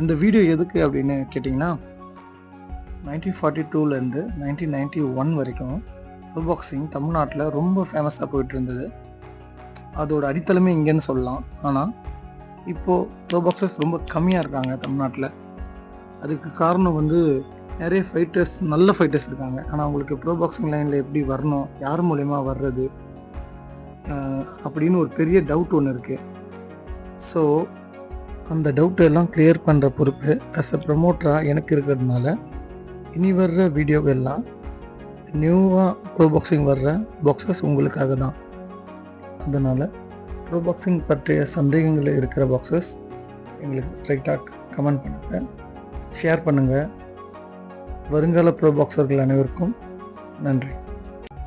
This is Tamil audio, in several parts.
இந்த வீடியோ எதுக்கு அப்படின்னு கேட்டிங்கன்னா நைன்டீன் ஃபார்ட்டி டூலேருந்து நைன்டீன் நைன்டி ஒன் வரைக்கும் ப்ரோ பாக்ஸிங் தமிழ்நாட்டில் ரொம்ப ஃபேமஸாக போயிட்டு இருந்தது. அதோட அடித்தளமே இங்கேன்னு சொல்லலாம். ஆனால் இப்போது ப்ரோ பாக்ஸர்ஸ் ரொம்ப கம்மியாக இருக்காங்க தமிழ்நாட்டில். அதுக்கு காரணம் வந்து நிறைய ஃபைட்டர்ஸ் நல்ல ஃபைட்டர்ஸ் இருக்காங்க. ஆனால் அவங்களுக்கு ப்ரோ பாக்ஸிங் லைனில் எப்படி வரணும் யார் மூலயமா வர்றது அப்படின்னு ஒரு பெரிய டவுட் ஒன்று இருக்குது ஸோ அந்த டவுட்டை எல்லாம் கிளியர் பண்ணுற பொறுப்பு அஸ் அ ப்ரமோட்டராக எனக்கு இருக்கிறதுனால இனி வர்ற வீடியோவெல்லாம் நியூவாக ப்ரோ பாக்ஸிங் வர்ற பாக்ஸஸ் உங்களுக்காக தான். அதனால் ப்ரோ பாக்ஸிங் பற்றிய சந்தேகங்கள் இருக்கிற பாக்ஸஸ் எங்களுக்கு ஸ்ட்ரைட்டாக கமெண்ட் பண்ணுங்கள் ஷேர் பண்ணுங்கள் வருங்கால ப்ரோ பாக்ஸர்கள் அனைவருக்கும் நன்றி.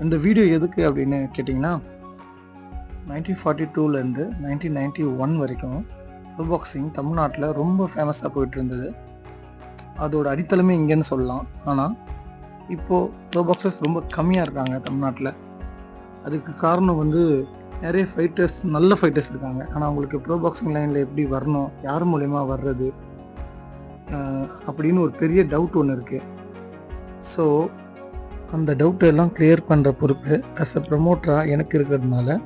இந்த வீடியோ எதுக்கு அப்படின்னு கேட்டிங்கன்னா நைன்டீன் ஃபார்ட்டி டூலேருந்து நைன்டீன் நைன்டி ஒன் வரைக்கும் பாக்ஸிங் தமிழ்நாட்டில் ரொம்ப ஃபேமஸாக போயிட்டு இருந்தது. அதோட அடித்தளமே இங்கேன்னு சொல்லலாம். ஆனால் இப்போது ப்ரோ பாக்ஸர்ஸ் ரொம்ப கம்மியாக இருக்காங்க தமிழ்நாட்டில். அதுக்கு காரணம் வந்து நிறைய ஃபைட்டர்ஸ் நல்ல ஃபைட்டர்ஸ் இருக்காங்க. ஆனால் அவங்களுக்கு ப்ரோ பாக்ஸிங் லைனில் எப்படி வரணும் யார் மூலயமா வர்றது அப்படின்னு ஒரு பெரிய டவுட் ஒன்று இருக்குது ஸோ அந்த டவுட்டை எல்லாம் கிளியர் பண்ணுற பொறுப்பு அஸ் அ ப்ரமோட்டராக எனக்கு இருக்கிறதுனால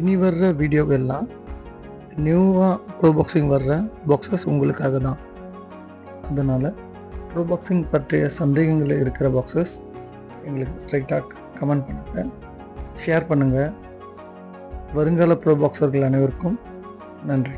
இனி வர்ற வீடியோ எல்லாம் நியூவாக ப்ரோ பாக்ஸிங் வர்ற பாக்ஸஸ் உங்களுக்காக தான். அதனால் ப்ரோ பாக்ஸிங் பற்றிய சந்தேகங்கள் இருக்கிற பாக்ஸஸ் எங்களுக்கு ஸ்ட்ரைட்டாக கமெண்ட் பண்ணுங்கள் ஷேர் பண்ணுங்கள் வருங்கால ப்ரோ பாக்ஸர்கள் அனைவருக்கும் நன்றி.